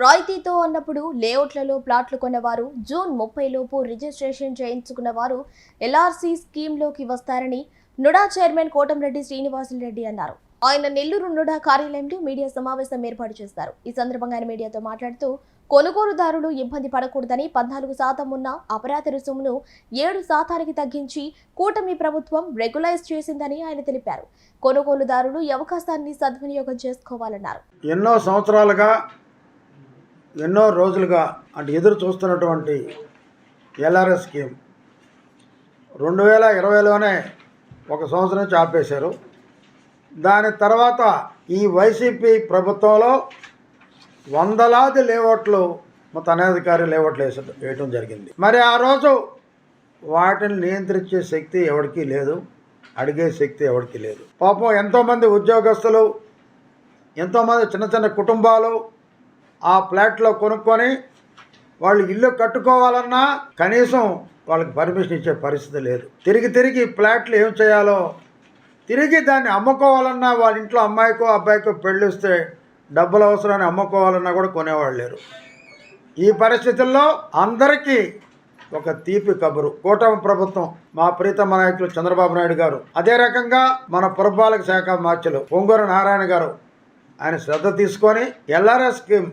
రాయితీతో అన్నప్పుడు లేఅవుట్లలో ప్లాట్లు కొన్నవారు జూన్ ముప్పై లోపు రిజిస్ట్రేషన్ చేయించుకున్న వారు ఎల్ఆర్సీ స్కీమ్లోకి వస్తారని నుడా చైర్మన్ కోటంరెడ్డి శ్రీనివాసులరెడ్డి అన్నారు. ఆయన నెల్లూరు నుడా కార్యాలయంలో మీడియా సమావేశం ఏర్పాటు చేశారు ఈ సందర్భంగా ఆయన మీడియాతో మాట్లాడుతూ కొనుగోలుదారులు ఇబ్బంది పడకూడదని పద్నాలుగు శాతం ఉన్న అపరాధ రుసుమును ఏడు శాతానికి తగ్గించి కూటమి ప్రభుత్వం రెగ్యులైజ్ చేసిందని ఆయన తెలిపారు. కొనుగోలుదారులు ఈ అవకాశాన్ని సద్వినియోగం చేసుకోవాలన్నారు. ఎన్నో సంవత్సరాలుగా ఎన్నో రోజులుగా అంటే ఎదురు చూస్తున్నటువంటి ఎల్ఆర్ఎస్ స్కీమ్. రెండు వేల ఇరవైలోనే ఒక సంవత్సరం నుంచి ఆపేశారు. దాని తర్వాత ఈ వైసీపీ ప్రభుత్వంలో వందలాది లేఅవుట్లు మొత్తం అనధికారి లేఅవుట్లు వేస వేయటం జరిగింది. మరి ఆ రోజు వాటిని నియంత్రించే శక్తి ఎవరికీ లేదు. అడిగే శక్తి ఎవరికీ లేదు. పాపం ఎంతోమంది ఉద్యోగస్తులు ఎంతోమంది చిన్న చిన్న కుటుంబాలు ఆ ఫ్లాట్లో కొనుక్కొని వాళ్ళు ఇల్లు కట్టుకోవాలన్నా కనీసం వాళ్ళకి పర్మిషన్ ఇచ్చే పరిస్థితి లేదు. తిరిగి తిరిగి ఫ్లాట్లు ఏం చేయాలో తిరిగి దాన్ని అమ్ముకోవాలన్నా వాళ్ళ ఇంట్లో అమ్మాయికో అబ్బాయికో పెళ్ళిస్తే డబ్బులు అవసరాన్ని అమ్ముకోవాలన్నా కూడా కొనేవాళ్ళు లేరు. ఈ పరిస్థితుల్లో అందరికీ ఒక తీపి కబురు. కూటమి ప్రభుత్వం మా ప్రీతమ నాయకులు చంద్రబాబు నాయుడు గారు అదే రకంగా మన పురపాలక శాఖ మార్చులు పొంగూరు నారాయణ గారు ఆయన శ్రద్ధ తీసుకొని ఎల్ఆర్ఎస్ స్కీమ్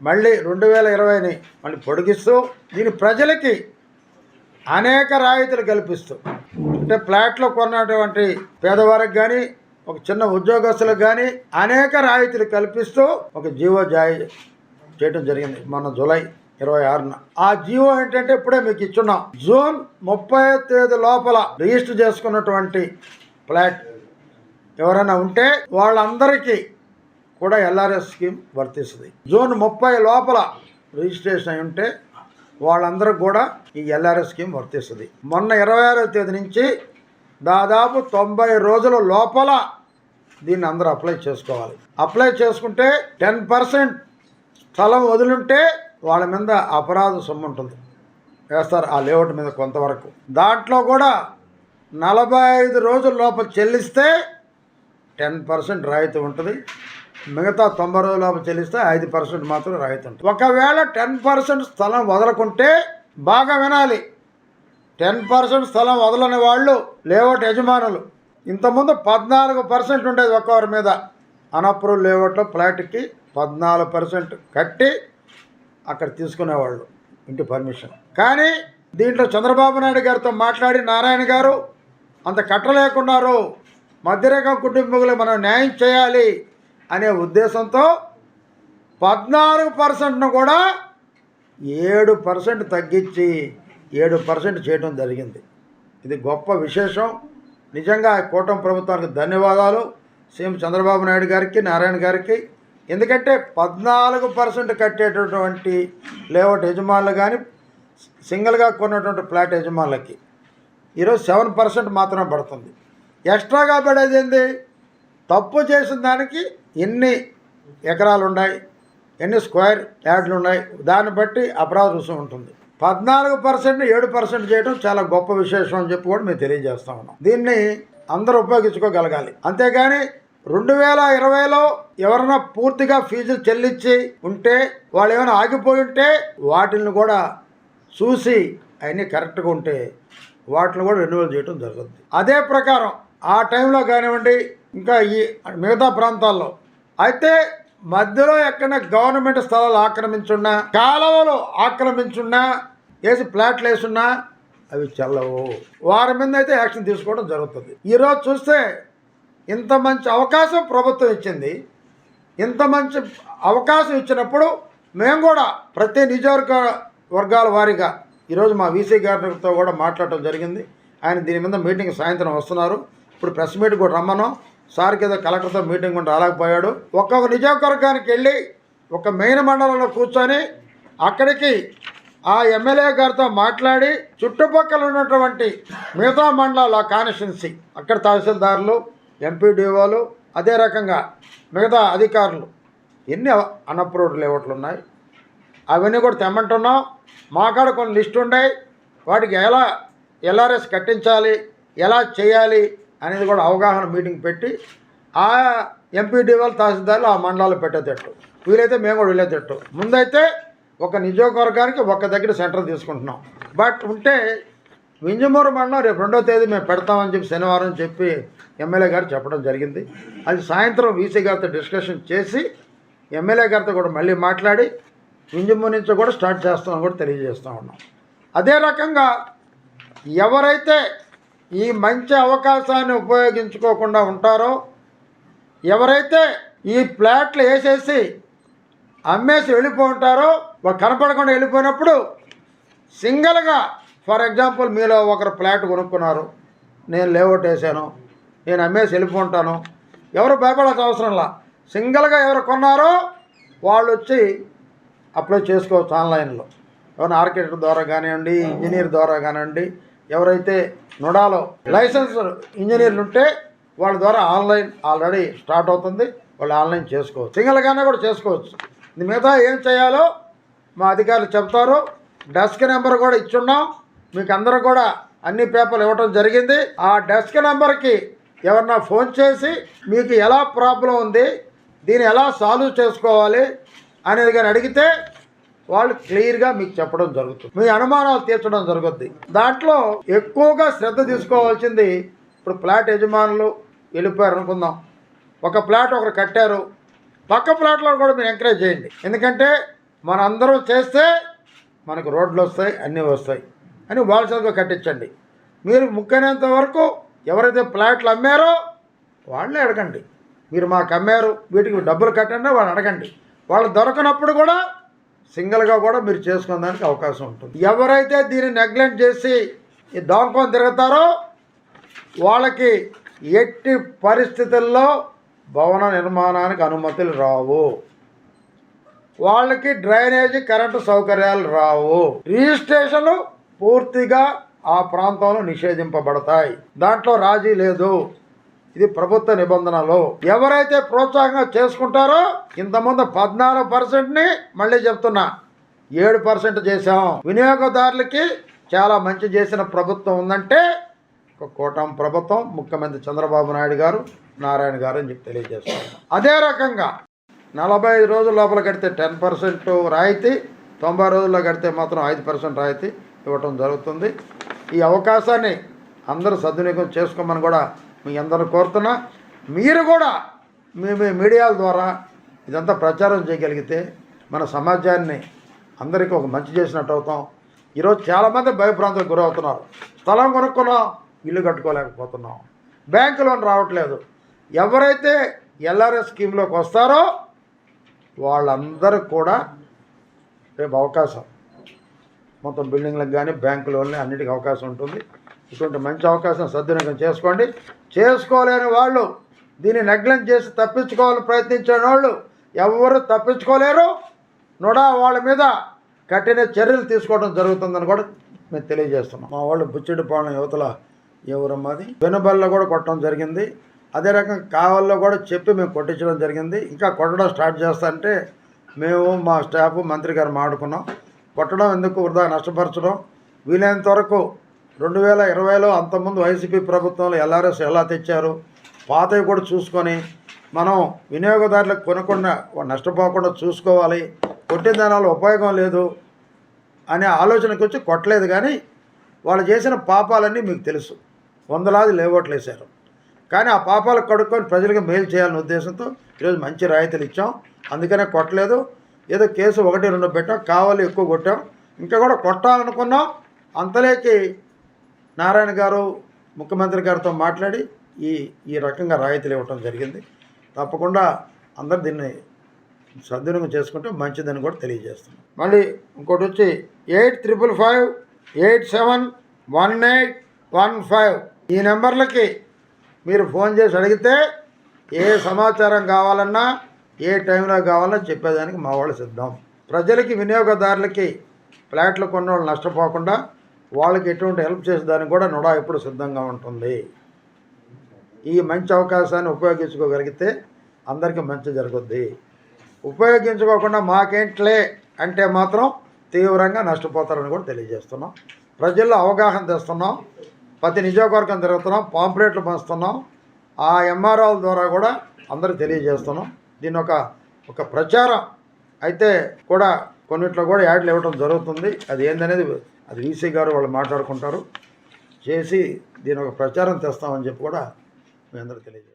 మళ్ళీ రెండు వేల ఇరవైని మళ్ళీ పొడిగిస్తూ దీని ప్రజలకి అనేక రాయితీలు కల్పిస్తూ. అంటే ఫ్లాట్లో కొన్నటువంటి పేదవారికి కానీ ఒక చిన్న ఉద్యోగస్తులకు కానీ అనేక రాయితీలు కల్పిస్తూ ఒక జీవో జాయి చేయడం జరిగింది మన జూలై ఇరవై ఆరున. ఆ జీవో ఏంటంటే ఇప్పుడే మీకు ఇచ్చున్నాం. జూన్ ముప్పై తేదీ లోపల రిజిస్టర్ చేసుకున్నటువంటి ఫ్లాట్ ఎవరైనా ఉంటే వాళ్ళందరికీ కూడా ఎల్ఆర్ఎస్ స్కీమ్ వర్తిస్తుంది. జూన్ ముప్పై లోపల రిజిస్ట్రేషన్ అయి ఉంటే వాళ్ళందరూ కూడా ఈ ఎల్ఆర్ఎస్ స్కీమ్ వర్తిస్తుంది. మొన్న ఇరవై ఆరో తేదీ నుంచి దాదాపు తొంభై రోజుల లోపల దీన్ని అందరూ అప్లై చేసుకోవాలి. అప్లై చేసుకుంటే టెన్ పర్సెంట్ స్థలం వదులుంటే వాళ్ళ మీద అపరాధ సొమ్ము ఉంటుంది. వేస్తారు ఆ లేఅవుట్ మీద కొంతవరకు. దాంట్లో కూడా నలభై ఐదు రోజుల లోపల చెల్లిస్తే టెన్ పర్సెంట్ రాయితీ ఉంటుంది. మిగతా తొంభై రోజుల చెల్లిస్తే ఐదు పర్సెంట్ మాత్రం రాయితీ ఒకవేళ టెన్ పర్సెంట్ స్థలం వదలకుంటే బాగా వినాలి. టెన్ పర్సెంట్ స్థలం వదలని వాళ్ళు లేఅవుట్ యజమానులు. ఇంతకుముందు పద్నాలుగు పర్సెంట్ ఉండేది ఒక్కొక్కరి మీద. అనప్రూవ్ లేఅవుట్లో ఫ్లాట్కి పద్నాలుగు పర్సెంట్ కట్టి అక్కడ తీసుకునేవాళ్ళు ఇంటి పర్మిషన్. కానీ దీంట్లో చంద్రబాబు నాయుడు గారితో మాట్లాడి నారాయణ గారు అంత కట్టలేకున్నారు. మధ్యరేఖ కుటుంబీకులు మనం న్యాయం చేయాలి. అనే ఉద్దేశంతో పద్నాలుగు పర్సెంట్ను కూడా ఏడు పర్సెంట్ తగ్గించి ఏడు పర్సెంట్ చేయడం జరిగింది. ఇది గొప్ప విశేషం. నిజంగా కూటమి ప్రభుత్వానికి ధన్యవాదాలు. సీఎం చంద్రబాబు నాయుడు గారికి నారాయణ గారికి. ఎందుకంటే పద్నాలుగు పర్సెంట్ కట్టేటటువంటి లేఅవుట్ యజమానులు కానీ సింగిల్గా కొన్నటువంటి ఫ్లాట్ యజమానులకి ఈరోజు సెవెన్ పర్సెంట్ మాత్రమే పడుతుంది. ఎక్స్ట్రాగా పడేది ఏంది? తప్పు చేసిన దానికి ఎన్ని ఎకరాలు ఉన్నాయి ఎన్ని స్క్వేర్ యార్డ్లు ఉన్నాయి దాన్ని బట్టి అపరాధ రుసుం ఉంటుంది. పద్నాలుగు పర్సెంట్ ఏడు పర్సెంట్ చేయడం చాలా గొప్ప విశేషం అని చెప్పి కూడా మేము తెలియజేస్తా ఉన్నాం. దీన్ని అందరూ ఉపయోగించుకోగలగాలి. అంతేగాని రెండు వేల ఇరవైలో ఎవరైనా పూర్తిగా ఫీజులు చెల్లించి ఉంటే వాళ్ళు ఏమైనా ఆగిపోయి ఉంటే వాటిని కూడా చూసి అవన్నీ కరెక్ట్గా ఉంటే వాటిని కూడా రెన్యువల్ చేయడం జరుగుతుంది. అదే ప్రకారం ఆ టైంలో కానివ్వండి ఇంకా ఈ మిగతా ప్రాంతాల్లో. అయితే మధ్యలో ఎక్కడ గవర్నమెంట్ స్థలాలు ఆక్రమించున్నా కాలువలు ఆక్రమించున్నా వేసి ప్లాట్లు వేసున్నా అవి చల్లవు. వారి మీద అయితే యాక్షన్ తీసుకోవడం జరుగుతుంది. ఈరోజు చూస్తే ఇంత మంచి అవకాశం ప్రభుత్వం ఇచ్చింది. ఇంత మంచి అవకాశం ఇచ్చినప్పుడు మేము కూడా ప్రతి నియోజకవర్గ వర్గాల వారీగా ఈరోజు మా వీసీ గారితో కూడా మాట్లాడటం జరిగింది. ఆయన దీని మీద మీటింగ్ సాయంత్రం వస్తున్నారు. ఇప్పుడు ప్రెస్ మీట్ కూడా రమ్మన్నాం. సార్కి ఏదో కలెక్టర్తో మీటింగ్ ఉంటే రాలేకపోయాడు. ఒక్కొక్క నియోజకవర్గానికి వెళ్ళి ఒక మెయిన్ మండలంలో కూర్చొని అక్కడికి ఆ ఎమ్మెల్యే గారితో మాట్లాడి చుట్టుపక్కల ఉన్నటువంటి మిగతా మండలాల కాన్స్టిట్యున్సీ అక్కడ తహసీల్దారులు ఎంపీడీఓలు అదే రకంగా మిగతా అధికారులు ఎన్ని అన్అప్రూవ్డ్ లేఅవుట్లు ఉన్నాయి? అవన్నీ కూడా తెమ్మంటున్నాం. మా కాడ కొన్ని లిస్ట్ ఉన్నాయి వాటికి ఎలా ఎల్ఆర్ఎస్ కట్టించాలి? ఎలా చేయాలి? అనేది కూడా అవగాహన మీటింగ్ పెట్టి ఆ ఎంపీడీ వాళ్ళు తహసీల్దార్లు ఆ మండలాలు పెట్టేటట్టు. వీలైతే మేము కూడా వెళ్ళేటట్టు. ముందైతే ఒక నియోజకవర్గానికి ఒక దగ్గర సెంటర్ తీసుకుంటున్నాం. బట్ ఉంటే వింజమూరు మండలం రేపు రెండో తేదీ మేము పెడతామని చెప్పి శనివారం చెప్పి ఎమ్మెల్యే గారు చెప్పడం జరిగింది. అది సాయంత్రం వీసీ గారితో డిస్కషన్ చేసి ఎమ్మెల్యే గారితో కూడా మళ్ళీ మాట్లాడి వింజమూరు నుంచి కూడా స్టార్ట్ చేస్తామని కూడా తెలియజేస్తూ ఉన్నాం. అదే రకంగా ఎవరైతే ఈ మంచి అవకాశాన్ని ఉపయోగించుకోకుండా ఉంటారో ఎవరైతే ఈ ప్లాట్లు వేసేసి అమ్మేసి వెళ్ళిపోంటారో కనపడకుండా వెళ్ళిపోయినప్పుడు సింగిల్గా ఫర్ ఎగ్జాంపుల్ మీలో ఒకరు ఫ్లాట్ కొనుక్కున్నారు నేను లేఅవుట్ వేసాను నేను అమ్మేసి వెళ్ళిపోంటాను ఎవరు భయపడాల్సిన అవసరంలా సింగిల్గా ఎవరు కొన్నారో వాళ్ళు వచ్చి అప్లై చేసుకోవచ్చు ఆన్లైన్లో. ఎవరైనా ఆర్కిటెక్ట్ ద్వారా కానివ్వండి ఇంజనీర్ ద్వారా కానివ్వండి ఎవరైతే నుడాలో లైసెన్స్ ఇంజనీర్లు ఉంటే వాళ్ళ ద్వారా ఆన్లైన్ ఆల్రెడీ స్టార్ట్ అవుతుంది. వాళ్ళు ఆన్లైన్ చేసుకోవచ్చు. సింగిల్గానే కూడా చేసుకోవచ్చు. మిగతా ఏం చేయాలో మా అధికారులు చెప్తారు. డెస్క్ నెంబర్ కూడా ఇచ్చున్నాం. మీకు అందరూ కూడా అన్ని పేపర్లు ఇవ్వడం జరిగింది. ఆ డెస్క్ నెంబర్కి ఎవరన్నా ఫోన్ చేసి మీకు ఎలా ప్రాబ్లం ఉంది దీన్ని ఎలా సాల్వ్ చేసుకోవాలి అనేది కానీ అడిగితే వాళ్ళు క్లియర్గా మీకు చెప్పడం జరుగుతుంది. మీ అనుమానాలు తీర్చడం జరుగుద్ది. దాంట్లో ఎక్కువగా శ్రద్ధ తీసుకోవాల్సింది ఇప్పుడు ఫ్లాట్ యజమానులు వెళ్ళిపోయారు అనుకుందాం. ఒక ఫ్లాట్ ఒకరు కట్టారు. పక్క ప్లాట్లో కూడా మీరు ఎంకరేజ్ చేయండి. ఎందుకంటే మనందరం చేస్తే మనకు రోడ్లు వస్తాయి అన్నీ వస్తాయి అని వాళ్ళ చదువు కట్టించండి. మీరు ముఖ్యమైనంత వరకు ఎవరైతే ప్లాట్లు అమ్మారో వాళ్ళే అడగండి. మీరు మాకు అమ్మారు వీటికి డబ్బులు కట్టండి వాళ్ళు అడగండి. వాళ్ళు దొరకనప్పుడు కూడా సింగిల్గా కూడా మీరు చేసుకోవడానికి అవకాశం ఉంటుంది. ఎవరైతే దీన్ని నెగ్లెక్ట్ చేసి ఈ దొంగకొని తిరుగుతారో వాళ్ళకి ఎట్టి పరిస్థితుల్లో భవన నిర్మాణానికి అనుమతులు రావు. వాళ్ళకి డ్రైనేజీ కరెంటు సౌకర్యాలు రావు. రిజిస్ట్రేషన్లు పూర్తిగా ఆ ప్రాంతంలో నిషేధింపబడతాయి. దాంట్లో రాజీ లేదు. ఇది ప్రభుత్వ నిబంధనలు. ఎవరైతే ప్రోత్సాహంగా చేసుకుంటారో ఇంతకుముందు పద్నాలుగు పర్సెంట్ని మళ్ళీ చెప్తున్నా. ఏడు పర్సెంట్ చేసాం వినియోగదారులకి చాలా మంచి చేసిన ప్రభుత్వం ఉందంటే ఒక కూటమి ప్రభుత్వం ముఖ్యమంత్రి చంద్రబాబు నాయుడు గారు నారాయణ గారు అని చెప్పి తెలియజేస్తారు అదే రకంగా నలభై ఐదు రోజుల లోపల కడితే టెన్ పర్సెంట్ రాయితీ తొంభై రోజుల్లో కడితే మాత్రం ఐదు పర్సెంట్ రాయితీ ఇవ్వటం జరుగుతుంది. ఈ అవకాశాన్ని అందరూ సద్వినియోగం చేసుకోమని కూడా మీ అందరూ కోరుతున్నా మీరు కూడా మీ మీ మీడియాల ద్వారా ఇదంతా ప్రచారం చేయగలిగితే మన సమాజాన్ని అందరికీ ఒక మంచి చేసినట్టు అవుతాం. ఈరోజు చాలామంది భయభ్రాంతులకు గురవుతున్నారు. స్థలం కొనుక్కున్నాం ఇల్లు కట్టుకోలేకపోతున్నాం. బ్యాంకు లోన్ రావట్లేదు. ఎవరైతే ఎల్ఆర్ఎస్ స్కీమ్లోకి వస్తారో వాళ్ళందరూ కూడా రేపు అవకాశం. మొత్తం బిల్డింగ్లకు కానీ బ్యాంకు లోన్లు అన్నిటికీ అవకాశం ఉంటుంది. ఇటువంటి మంచి అవకాశం సద్వినియోగం చేసుకోండి. చేసుకోలేని వాళ్ళు దీన్ని నెగ్లెక్ట్ చేసి తప్పించుకోవాలని ప్రయత్నించే వాళ్ళు ఎవరు తప్పించుకోలేరు. నొడా వాళ్ళ మీద కఠిన చర్యలు తీసుకోవడం జరుగుతుందని కూడా మేము తెలియజేస్తున్నాం. మా వాళ్ళు బుచ్చిడిపాలెం యువతల ఎవరమ్మది? వెనుబల్లో కూడా కొట్టడం జరిగింది. అదే రకంగా కావల్లో కూడా చెప్పి మేము కొట్టించడం జరిగింది. ఇంకా కొట్టడం స్టార్ట్ చేస్తా అంటే మేము మా స్టాఫ్ మంత్రి గారు మాడుకున్నాం కొట్టడం ఎందుకు వృధా నష్టపరచడం? వీలైనంత వరకు రెండు వేల ఇరవైలో అంతకుముందు వైసీపీ ప్రభుత్వంలో ఎల్ఆర్ఎస్ ఎలా తెచ్చారు? పాతవి కూడా చూసుకొని మనం వినియోగదారులకు కొనకుండా నష్టపోకుండా చూసుకోవాలి. కొట్టిన దానివల్ల ఉపయోగం లేదు అనే ఆలోచనకు వచ్చి కొట్టలేదు కానీ వాళ్ళు చేసిన పాపాలన్నీ మీకు తెలుసు. వందలాది లేవోట్లు వేశారు. కానీ ఆ పాపాలకు కడుక్కొని ప్రజలకు మేలు చేయాలనే ఉద్దేశంతో ఈరోజు మంచి రాయితీలు ఇచ్చాం. అందుకనే కొట్టలేదు. ఏదో కేసు ఒకటి రెండు పెట్టాం. కావాలి ఎక్కువ కొట్టాం. ఇంకా కూడా కొట్టాలనుకున్నాం. అంతలేకి నారాయణ గారు ముఖ్యమంత్రి గారితో మాట్లాడి ఈ ఈ రకంగా రాయితీలు ఇవ్వటం జరిగింది. తప్పకుండా అందరు దీన్ని సద్వినియోగం చేసుకుంటే మంచిదని కూడా తెలియజేస్తున్నాం. మళ్ళీ ఇంకోటి వచ్చి eight triple five eight seven one eight one five. ఈ నెంబర్లకి మీరు ఫోన్ చేసి అడిగితే ఏ సమాచారం కావాలన్నా ఏ టైంలో కావాలన్నా చెప్పేదానికి మా వాళ్ళు సిద్ధం. ప్రజలకి వినియోగదారులకి ఫ్లాట్లు కొన్న వాళ్ళు నష్టపోకుండా వాళ్ళకి ఎటువంటి హెల్ప్ చేసేదానికి కూడా నుడా ఎప్పుడు సిద్ధంగా ఉంటుంది. ఈ మంచి అవకాశాన్ని ఉపయోగించుకోగలిగితే అందరికీ మంచి జరుగుద్ది. ఉపయోగించుకోకుండా మాకేంట్లే అంటే మాత్రం తీవ్రంగా నష్టపోతారని కూడా తెలియజేస్తున్నాం. ప్రజల్లో అవగాహన తెస్తున్నాం. ప్రతి నియోజకవర్గం తిరుగుతున్నాం. పాంప్లెట్లు పంచుతున్నాం. ఆ ఎంఆర్ఓల ద్వారా కూడా అందరికి తెలియజేస్తున్నాం. దీని ఒక ఒక ప్రచారం అయితే కూడా కొన్నిట్లో కూడా యాడ్లు ఇవ్వడం జరుగుతుంది. అది ఏందనేది అది వీసీ గారు వాళ్ళు మాట్లాడుకుంటారు. చేసి దీని ఒక ప్రచారం తెస్తామని చెప్పి కూడా మీ అందరూ తెలియజేస్తాం.